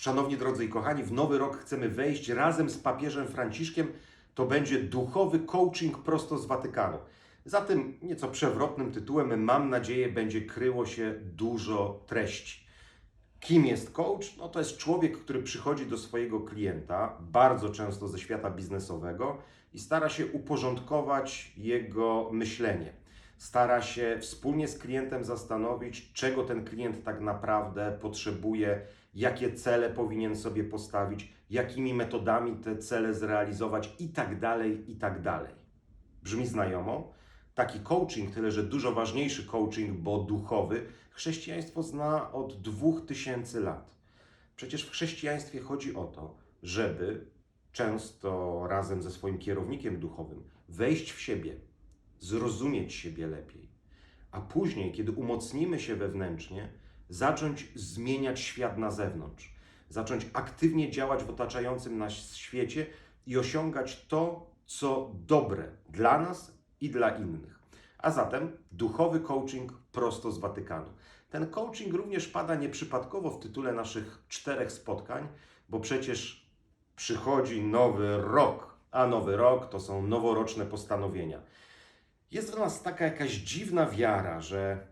Szanowni drodzy i kochani, w nowy rok chcemy wejść razem z papieżem Franciszkiem. To będzie duchowy coaching prosto z Watykanu. Za tym nieco przewrotnym tytułem, mam nadzieję, będzie kryło się dużo treści. Kim jest coach? No to jest człowiek, który przychodzi do swojego klienta, bardzo często ze świata biznesowego, i stara się uporządkować jego myślenie. Stara się wspólnie z klientem zastanowić, czego ten klient tak naprawdę potrzebuje, jakie cele powinien sobie postawić, jakimi metodami te cele zrealizować i tak dalej, i tak dalej. Brzmi znajomo? Taki coaching, tyle że dużo ważniejszy coaching, bo duchowy, chrześcijaństwo zna od 2000 lat. Przecież w chrześcijaństwie chodzi o to, żeby często razem ze swoim kierownikiem duchowym wejść w siebie, zrozumieć siebie lepiej, a później, kiedy umocnimy się wewnętrznie, zacząć zmieniać świat na zewnątrz, zacząć aktywnie działać w otaczającym nas świecie i osiągać to, co dobre dla nas i dla innych. A zatem duchowy coaching prosto z Watykanu. Ten coaching również pada nieprzypadkowo w tytule naszych czterech spotkań, bo przecież przychodzi nowy rok, a nowy rok to są noworoczne postanowienia. Jest w nas taka jakaś dziwna wiara, że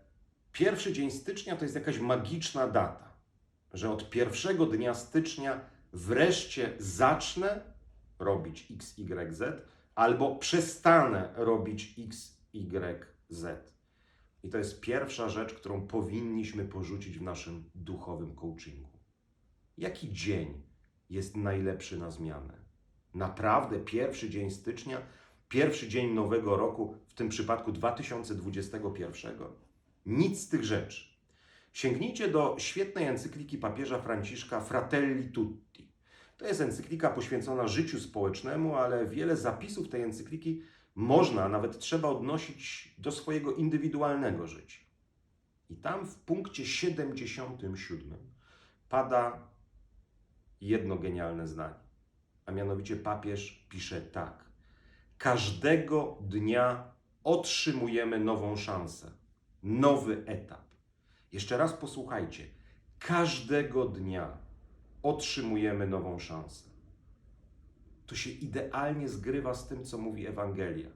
pierwszy dzień stycznia to jest jakaś magiczna data, że od pierwszego dnia stycznia wreszcie zacznę robić X, Y, Z, albo przestanę robić X, Y, Z. I to jest pierwsza rzecz, którą powinniśmy porzucić w naszym duchowym coachingu. Jaki dzień jest najlepszy na zmianę? Naprawdę pierwszy dzień stycznia, pierwszy dzień nowego roku, w tym przypadku 2021? Nic z tych rzeczy. Sięgnijcie do świetnej encykliki papieża Franciszka Fratelli Tutti. To jest encyklika poświęcona życiu społecznemu, ale wiele zapisów tej encykliki można, nawet trzeba odnosić do swojego indywidualnego życia. I tam w punkcie 77 pada jedno genialne zdanie. A mianowicie papież pisze tak: Każdego dnia otrzymujemy nową szansę, nowy etap. Jeszcze raz posłuchajcie. Każdego dnia otrzymujemy nową szansę. To się idealnie zgrywa z tym, co mówi Ewangelia.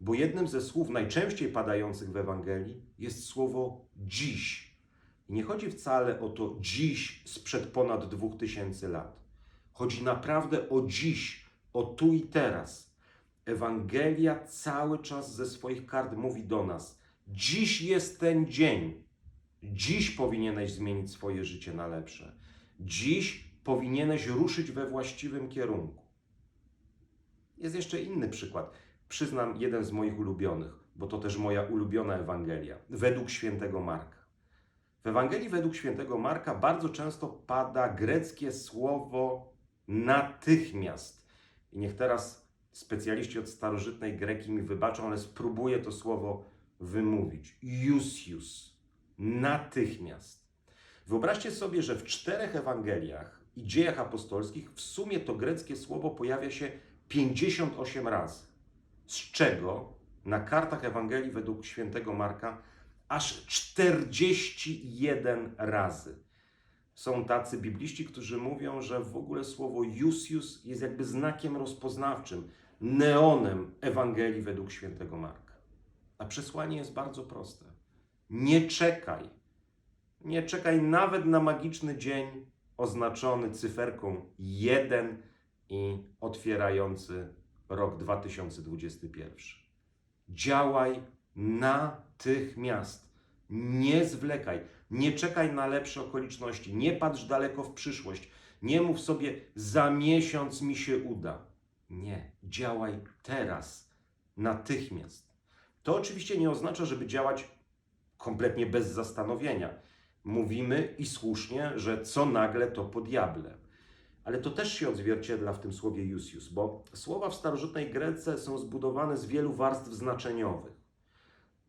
Bo jednym ze słów najczęściej padających w Ewangelii jest słowo dziś. I nie chodzi wcale o to dziś sprzed ponad 2000 lat. Chodzi naprawdę o dziś, o tu i teraz. Ewangelia cały czas ze swoich kart mówi do nas: dziś jest ten dzień. Dziś powinieneś zmienić swoje życie na lepsze. Dziś powinieneś ruszyć we właściwym kierunku. Jest jeszcze inny przykład. Przyznam jeden z moich ulubionych, bo to też moja ulubiona Ewangelia, według świętego Marka. W Ewangelii według świętego Marka bardzo często pada greckie słowo natychmiast. I niech teraz specjaliści od starożytnej greki mi wybaczą, ale spróbuję to słowo wymówić. Iusius. Natychmiast. Wyobraźcie sobie, że w czterech Ewangeliach i dziejach apostolskich w sumie to greckie słowo pojawia się 58 razy. Z czego na kartach Ewangelii według świętego Marka aż 41 razy. Są tacy bibliści, którzy mówią, że w ogóle słowo Jusius jest jakby znakiem rozpoznawczym, neonem Ewangelii według świętego Marka. A przesłanie jest bardzo proste. Nie czekaj. Nie czekaj nawet na magiczny dzień oznaczony cyferką 1 i otwierający rok 2021. Działaj natychmiast. Nie zwlekaj, nie czekaj na lepsze okoliczności, nie patrz daleko w przyszłość, nie mów sobie za miesiąc mi się uda. Nie, działaj teraz, natychmiast. To oczywiście nie oznacza, żeby działać kompletnie bez zastanowienia. Mówimy i słusznie, że co nagle to po diable. Ale to też się odzwierciedla w tym słowie Jusius, bo słowa w starożytnej Grece są zbudowane z wielu warstw znaczeniowych.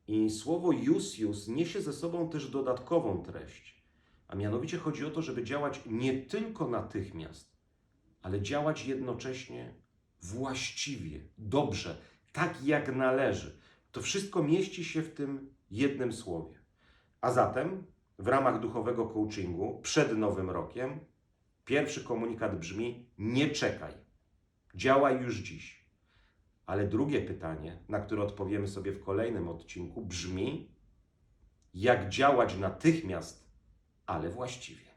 I słowo Jusius niesie ze sobą też dodatkową treść. A mianowicie chodzi o to, żeby działać nie tylko natychmiast, ale działać jednocześnie właściwie, dobrze, tak jak należy. To wszystko mieści się w tym jednym słowie. A zatem w ramach duchowego coachingu przed Nowym Rokiem Pierwszy komunikat brzmi: nie czekaj, działaj już dziś. Ale drugie pytanie, na które odpowiemy sobie w kolejnym odcinku, brzmi: jak działać natychmiast, ale właściwie.